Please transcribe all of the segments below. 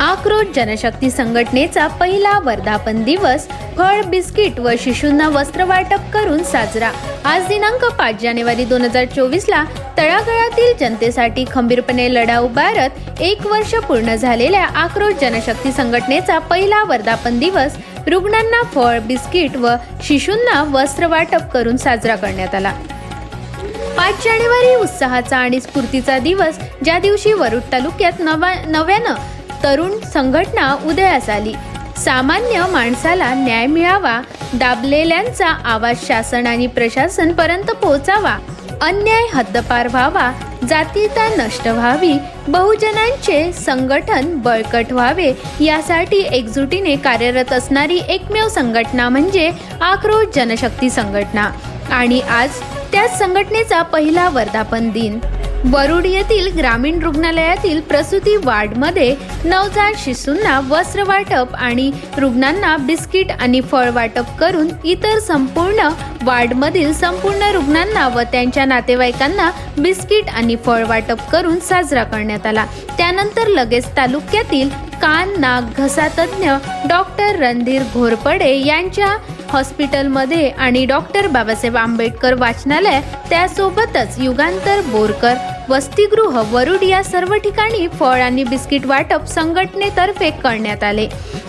आक्रोश जनशक्ती संघटनेचा पहिला वर्धापन दिवस फळ बिस्किट व शिशूंना वस्त्र वाटप करून साजरा. आज दिनांक पाच जानेवारी दोन हजार चोवीसला तळागाळातील जनतेसाठी खंबीरपणे लढा उभारत एक वर्ष पूर्ण झालेल्या आक्रोश जनशक्ती संघटनेचा पहिला वर्धापन दिवस रुग्णांना फळ बिस्किट व शिशूंना वस्त्र वाटप करून साजरा करण्यात आला. पाच जानेवारी उत्साहाचा आणि स्फूर्तीचा दिवस ज्या दिवशी वरुड तालुक्यात नवा नव्यानं तरुण संघटना उदयास आली. सामान्य माणसाला न्याय मिळावा दाबलेल्यांचा आवाज शासन आणि प्रशासन पर्यंत पोहोचावा अन्याय हद्दपार व्हावा जातीयता नष्ट व्हावी बहुजनांचे संघटन बळकट व्हावे यासाठी एकजुटीने कार्यरत असणारी एकमेव संघटना म्हणजे आक्रोश जनशक्ती संघटना. आणि आज त्याच संघटनेचा पहिला वर्धापन दिन. वरुड येथील ग्रामीण रुग्णालयातील प्रसूती वार्डमध्ये नवजात शिशूंना वस्त्र वाटप आणि रुग्णांना बिस्किट आणि फळ वाटप करून इतर संपूर्ण वार्डमधील संपूर्ण रुग्णांना व त्यांच्या नातेवाईकांना बिस्किट आणि फळ वाटप करून साजरा करण्यात आला. त्यानंतर लगेच तालुक्यातील कान नाक घसा तज्ज्ञ डॉक्टर रणधीर घोरपडे यांच्या हॉस्पिटलमध्ये आणि डॉक्टर बाबासाहेब आंबेडकर वाचनालय त्यासोबतच युगांतर बोरकर वसतिगृह वरुड या सर्व ठिकाणी फळ आणि बिस्किट वाटप संघटनेतर्फे करण्यात आले.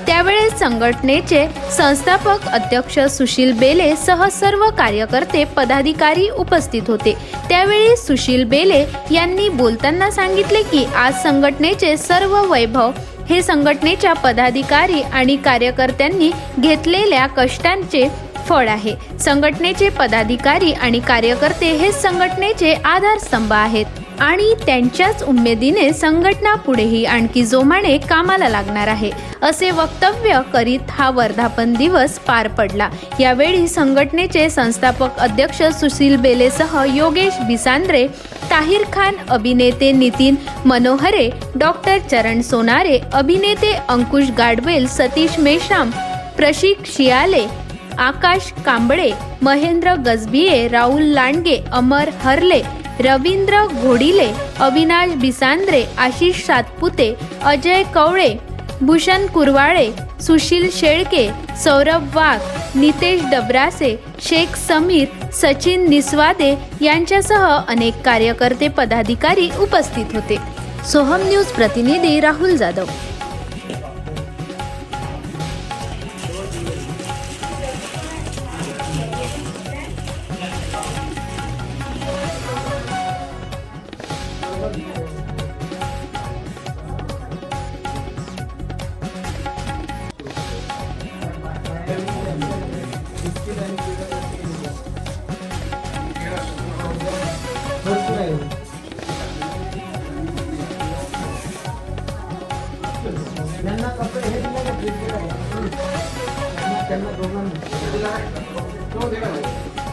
त्यावेळेस संघटनेचे संस्थापक अध्यक्ष सुशील बेले सह सर्व कार्यकर्ते पदाधिकारी उपस्थित होते. त्यावेळी सुशील बेले यांनी बोलताना सांगितले की आज संघटनेचे सर्व वैभव हे संघटनेच्या पदाधिकारी आणि कार्यकर्त्यांनी घेतलेल्या कष्टांचे फळ आहे. संघटनेचे पदाधिकारी आणि कार्यकर्ते हे संघटनेचे आधारस्तंभ आहेत. आणि त्यांच्याच उमेदीने संघटना पुढेही आणखी जोमाने कामाला लागणार आहे. असे वक्तव्य करीत हा वर्धापन दिवस पार पडला. यावेळी संघटनेचे संस्थापक अध्यक्ष सुशील बेलेसह योगेश बिसांद्रे ताहिर खान अभिनेते नितीन मनोहरे डॉक्टर चरण सोनारे अभिनेते अंकुश गाडवेल सतीश मेश्राम प्रशिक शियाले आकाश कांबळे महेंद्र गजबिये राहुल लांडगे अमर हरले रवींद्र घोडिले अविनाश बिसांद्रे आशिष सातपुते अजय कवळे भूषण कुरवाळे सुशील शेळके सौरभ वाघ नितेश डबरासे शेख समीर सचिन निस्वादे यांच्यासह अनेक कार्यकर्ते पदाधिकारी उपस्थित होते. सोहम न्यूज प्रतिनिधी राहुल जाधव. भरपूर आहे त्यांना कपडे हे दिले का? त्यांना- त्यांना दोघांना